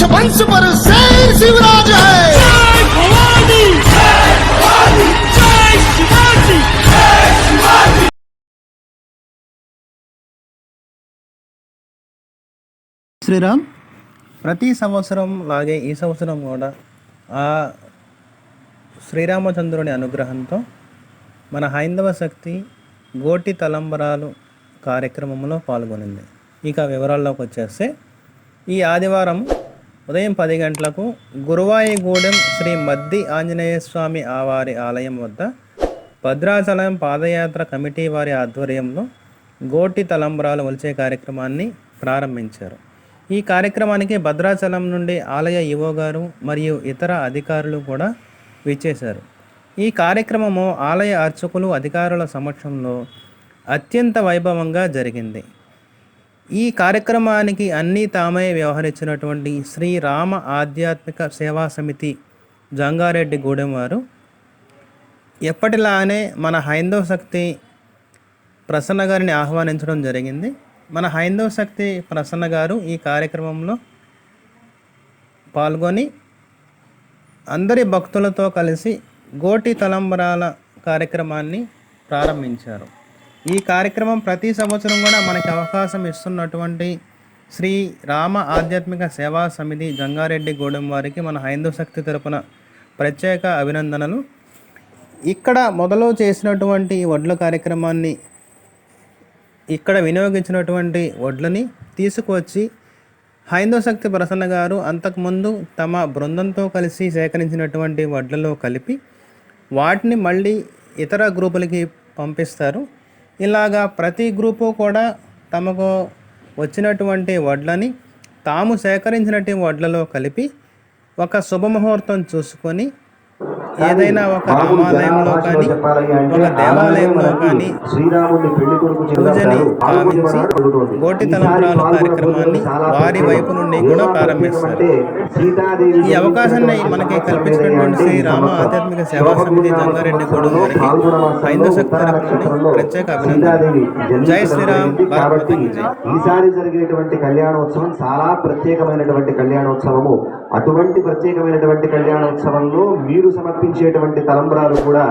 पंच वंश पर शेर शिवराज है శ్రీరామ్ ప్రతి సంవత్సరం లాగే ఈ సంవత్సరం కూడా ఆ శ్రీరామచంద్రుని అనుగ్రహంతో మన హైందవ శక్తి గోటి తలంబరాలు కార్యక్రమంలో పాల్గొనింది ఇక వివరాల్లోకి వచ్చేస్తే ఈ ఆదివారం ఉదయం పది గంటలకు గురువాయిగూడెం శ్రీ మద్ది ఆంజనేయ స్వామి ఆవారి ఆలయం వద్ద భద్రాచలం పాదయాత్ర కమిటీ వారి ఆధ్వర్యంలో గోటి తలంబరాలు వలిచే కార్యక్రమాన్ని ప్రారంభించారు. ఈ కార్యక్రమానికి భద్రాచలం నుండి ఆలయ ఈవో గారు మరియు ఇతర అధికారులు కూడా విచ్చేశారు. ఈ కార్యక్రమము ఆలయ అర్చకులు అధికారుల సమక్షంలో అత్యంత వైభవంగా జరిగింది. ఈ కార్యక్రమానికి అన్నీ తామే వ్యవహరించినటువంటి శ్రీ రామ ఆధ్యాత్మిక సేవా సమితి జంగారెడ్డి గూడెం వారు. ఎప్పటిలానే మన హైందవ శక్తి ప్రసన్న గారిని ఆహ్వానించడం జరిగింది. మన హైందవ శక్తి ప్రసన్న గారు ఈ కార్యక్రమంలో పాల్గొని అందరి భక్తులతో కలిసి గోటి తలంబరాల కార్యక్రమాన్ని ప్రారంభించారు. ఈ కార్యక్రమం ప్రతి సంవత్సరం కూడా మనకి అవకాశం ఇస్తున్నటువంటి శ్రీ రామ ఆధ్యాత్మిక సేవా సమితి జంగారెడ్డి గూడెం వారికి మన హైందవ శక్తి తరపున ప్రత్యేక అభినందనలు. ఇక్కడ మొదలు చేసినటువంటి వడ్ల కార్యక్రమాన్ని ఇక్కడ వినియోగించినటువంటి వడ్లని తీసుకువచ్చి హైందవ శక్తి ప్రసన్న గారు అంతకుముందు తమ బృందంతో కలిసి సేకరించినటువంటి వడ్లలో కలిపి వాటిని మళ్ళీ ఇతర గ్రూపులకి పంపిస్తారు. ఇలాగా ప్రతి గ్రూపు కూడా తమకు వచ్చినటువంటి వడ్లని తాము సేకరించినటువంటి వడ్లలో కలిపి ఒక శుభముహూర్తం చూసుకొని ఏదైనా ఒక రామాలయంలో కానీ ఒక దేవాలయంలో కానీ కొడుకు పూజని కావించి గోటి తలంబ్రాలు కార్యక్రమాన్ని వారి వైపు నుండి కూడా ప్రారంభిస్తారు. ఈ అవకాశాన్ని మనకి కల్పించినటువంటి శ్రీ రామ ఆధ్యాత్మిక సేవా సమితి జంగారెడ్డి గూడెం వారికి హైందవ శక్తి ప్రత్యేక అభినందనలు. జై శ్రీరామ్ ఈసారి జరిగేటువంటి కళ్యాణోత్సవం చాలా ప్రత్యేకమైనటువంటి కళ్యాణోత్సవము. అటువంటి ప్రత్యేకమైనటువంటి కళ్యాణోత్సవంలో మీరు సమర్పించేటువంటి తలంబరాలు కూడా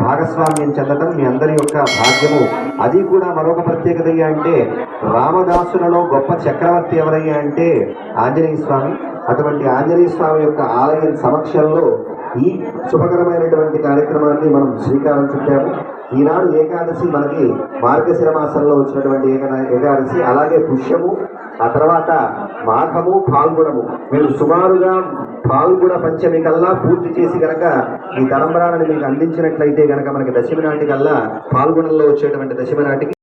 భాగస్వామ్యం చెందటం మీ అందరి యొక్క భాగ్యము. అది కూడా మరొక ప్రత్యేకత అంటే రామదాసులలో గొప్ప చక్రవర్తి ఎవరయ్యా అంటే ఆంజనేయ స్వామి. అటువంటి ఆంజనేయ స్వామి యొక్క ఆలయం సమక్షంలో ఈ శుభకరమైనటువంటి కార్యక్రమాన్ని మనం శ్రీకారం చుట్టాము. ఈనాడు ఏకాదశి మనకి మార్గశిర మాసంలో వచ్చినటువంటి ఏకాదశి అలాగే పుష్యము ఆ తర్వాత మాఘము పాల్గొనము మీరు సుమారుగా పాల్గొన పంచమి కల్లా పూర్తి చేసి గనక ఈ తలంబరాలను మీకు అందించినట్లయితే గనక మనకి దశమి నాటి కల్లా పాల్గొనంలో వచ్చేటువంటి దశమి నాటికి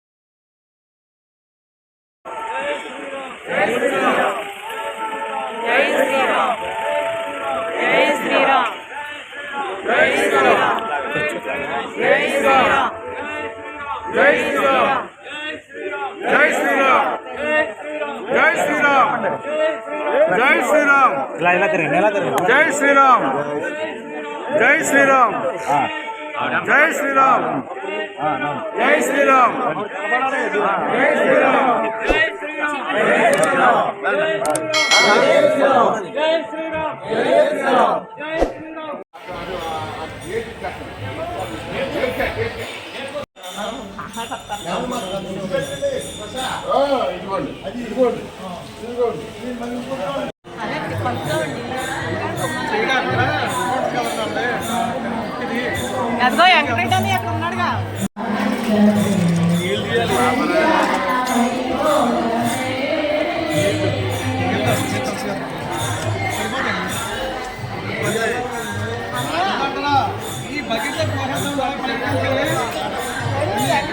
శ్రీరామ్. జై శ్రీరామ్. జై శ్రీరామ్. జై శ్రీరామ్. జై శ్రీరామ్. జై శ్రీరామ్ జై శ్రీరామ్ జై ఇదిగోండి ఇదిగోండి ఇదిగోండి అదిగో వెంకటరెడ్డి అని అక్కడ ఉన్నాడుగా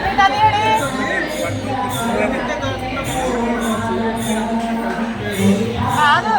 వెంకటరెడ్డి అని ఏడి? కాదు